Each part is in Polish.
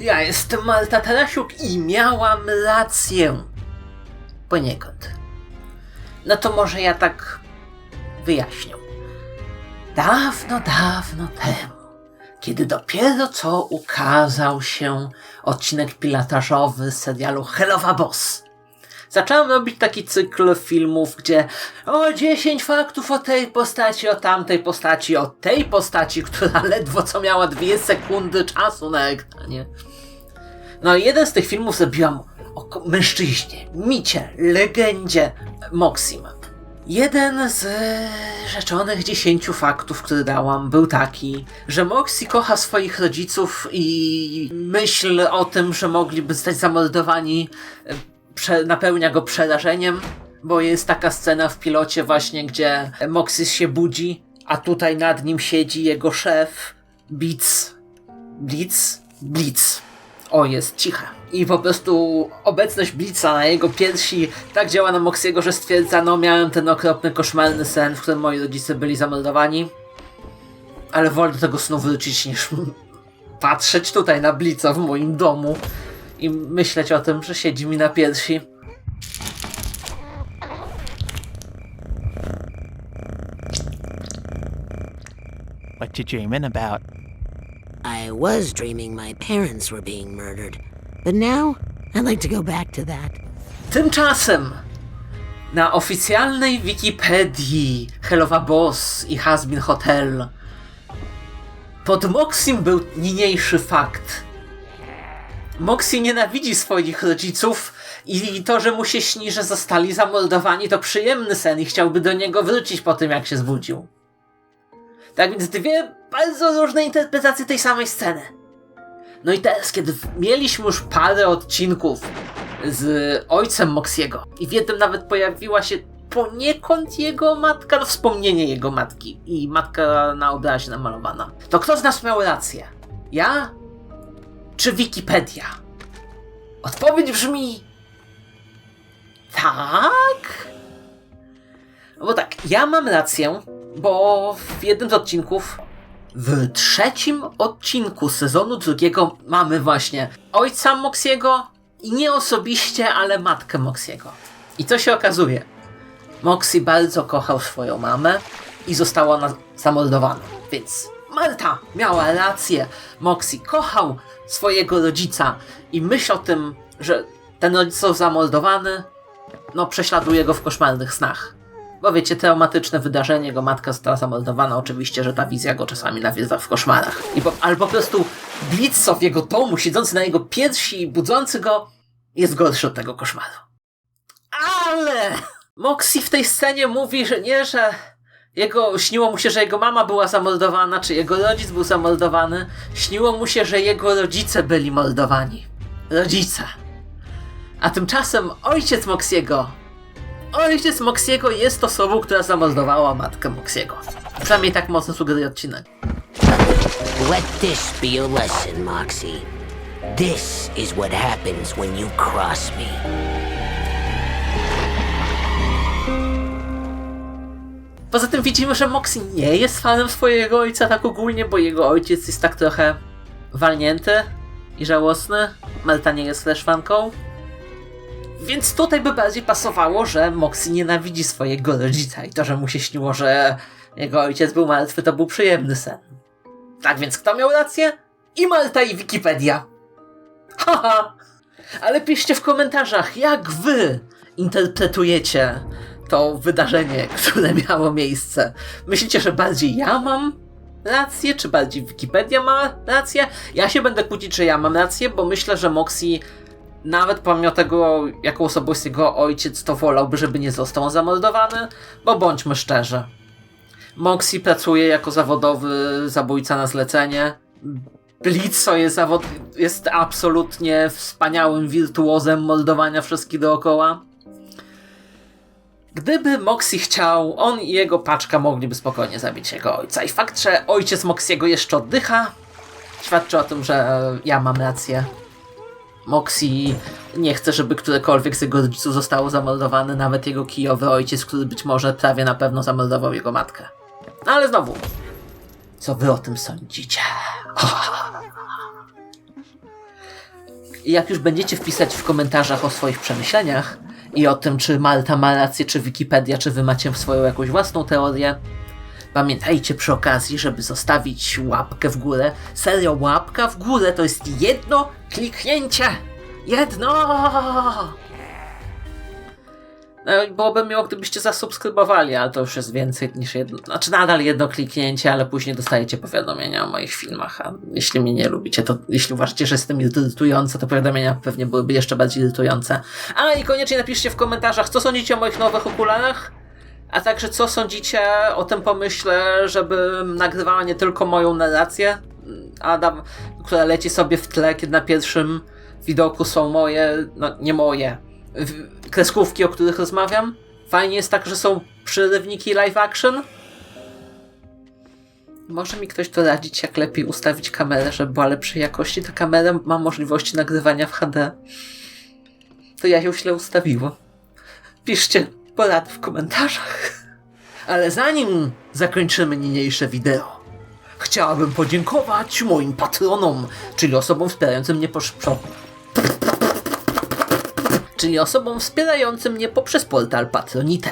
ja jestem Malta Tarasiuk i miałam rację. Poniekąd. No to może ja tak wyjaśnię. Dawno, dawno temu, kiedy dopiero co ukazał się odcinek pilotażowy serialu Hellowa Boss, zacząłem robić taki cykl filmów, gdzie o 10 faktów o tej postaci, o tamtej postaci, o tej postaci, która ledwo co miała dwie sekundy czasu na ekranie. No i jeden z tych filmów zrobiłam o mężczyźnie, micie, legendzie Moxim. Jeden z rzeczonych 10 faktów, które dałam, był taki, że Moxie kocha swoich rodziców i myśl o tym, że mogliby zostać zamordowani, napełnia go przerażeniem, bo jest taka scena w pilocie właśnie, gdzie Moxie się budzi, a tutaj nad nim siedzi jego szef, Blitz. Blitz? Blitz. O, jest cicha. I po prostu obecność Blitza na jego piersi tak działa na Moxiego, że stwierdza, no miałem ten okropny, koszmarny sen, w którym moi rodzice byli zamordowani. Ale wolę do tego snu wrócić niż patrzeć tutaj na Blitza w moim domu i myśleć o tym, że siedzi mi na piersi. What you dreaming about? I was dreaming my parents were being murdered, but now I'd like to go back to that. Tymczasem na oficjalnej Wikipedii Hellowa Boss i Hasbin Hotel pod Moxim był niniejszy fakt. Moxie nienawidzi swoich rodziców i to, że mu się śni, że zostali zamordowani to przyjemny sen i chciałby do niego wrócić po tym, jak się zbudził. Tak więc dwie bardzo różne interpretacje tej samej sceny. No i teraz, kiedy mieliśmy już parę odcinków z ojcem Moxiego i w jednym nawet pojawiła się poniekąd jego matka, no wspomnienie jego matki i matka na obrazie namalowana. To kto z nas miał rację? Ja czy Wikipedia? Odpowiedź brzmi tak. No bo tak, ja mam rację, bo w jednym z odcinków, w trzecim odcinku sezonu drugiego mamy właśnie ojca Moxiego i nie osobiście, ale matkę Moxiego. I co się okazuje? Moxie bardzo kochał swoją mamę i została ona zamordowana. Więc Marta miała rację. Moxie kochał swojego rodzica i myśl o tym, że ten rodzic został zamordowany, no prześladuje go w koszmarnych snach. Bo wiecie, traumatyczne wydarzenie, jego matka została zamordowana, oczywiście, że ta wizja go czasami nawiedza w koszmarach. I po, albo po prostu Blitzo w jego domu, siedzący na jego piersi i budzący go, jest gorszy od tego koszmaru. Ale Moxie w tej scenie mówi, że nie, że jego śniło mu się, że jego mama była zamordowana, czy jego rodzic był zamordowany. Śniło mu się, że jego rodzice byli mordowani. Rodzice. A tymczasem ojciec Moxiego Ojciec Moxiego jest osobą, która zamordowała matkę Moxiego. Przynajmniej tak mocno sugeruje odcinek. Let this be your lesson, Moxie. This is what happens when you cross me. Poza tym widzimy, że Moxie nie jest fanem swojego ojca tak ogólnie, bo jego ojciec jest tak trochę walnięty i żałosny. Malta nie jest też fanką. Więc tutaj by bardziej pasowało, że Moxie nienawidzi swojego rodzica i to, że mu się śniło, że jego ojciec był martwy, to był przyjemny sen. Tak więc kto miał rację? I Malta i Wikipedia. Haha! Ale piszcie w komentarzach, jak wy interpretujecie to wydarzenie, które miało miejsce. Myślicie, że bardziej ja mam rację, czy bardziej Wikipedia ma rację? Ja się będę kłócić, że ja mam rację, bo myślę, że Moxie nawet pomimo tego, jaką osobą jest jego ojciec, to wolałby, żeby nie został zamordowany, bo bądźmy szczerzy. Moxie pracuje jako zawodowy zabójca na zlecenie. Blitzo jest, zawod... jest absolutnie wspaniałym wirtuozem mordowania wszystkich dookoła. Gdyby Moxie chciał, on i jego paczka mogliby spokojnie zabić jego ojca. I fakt, że ojciec Moxiego jeszcze oddycha, świadczy o tym, że ja mam rację. Moxie nie chce, żeby którekolwiek z jego rodziców zostało zamordowane, nawet jego kijowy ojciec, który być może prawie na pewno zamordował jego matkę. No ale znowu, co wy o tym sądzicie? Jak już będziecie wpisać w komentarzach o swoich przemyśleniach i o tym, czy Malta ma rację, czy Wikipedia, czy wy macie swoją jakąś własną teorię, pamiętajcie przy okazji, żeby zostawić łapkę w górę. Serio, łapka w górę to jest jedno kliknięcie! Jedno! I byłoby miło, gdybyście zasubskrybowali, ale to już jest więcej niż jedno. Znaczy nadal jedno kliknięcie, ale później dostajecie powiadomienia o moich filmach. A jeśli mnie nie lubicie, to jeśli uważacie, że jestem irytujący, to powiadomienia pewnie byłyby jeszcze bardziej irytujące. A i koniecznie napiszcie w komentarzach, co sądzicie o moich nowych okularach. A także co sądzicie o tym pomyśle, żeby nagrywała nie tylko moją narrację, Adam, która leci sobie w tle, kiedy na pierwszym widoku są moje, no nie moje, kreskówki, o których rozmawiam. Fajnie jest tak, że są przerywniki live action. Może mi ktoś doradzić, jak lepiej ustawić kamerę, żeby była lepszej jakości. Ta kamera ma możliwości nagrywania w HD. To ja ją źle ustawiłem. Piszcie porady w komentarzach. Ale zanim zakończymy niniejsze wideo, chciałabym podziękować moim patronom, czyli osobom wspierającym mnie posz... czyli osobom wspierającym mnie poprzez portal Patronite.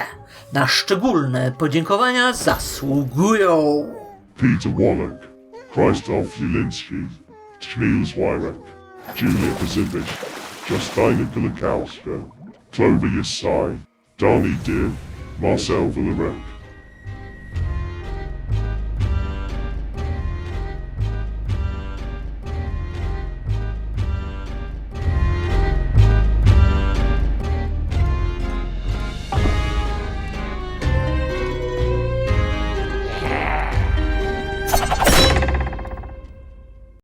Na szczególne podziękowania zasługują... Peter Wallach, Krzysztof Jelinski, Camille Zwirek, Julia Pacific, Justina Kulikowska, Clover Yasai, Donnie Dibb, Marcel Villarek,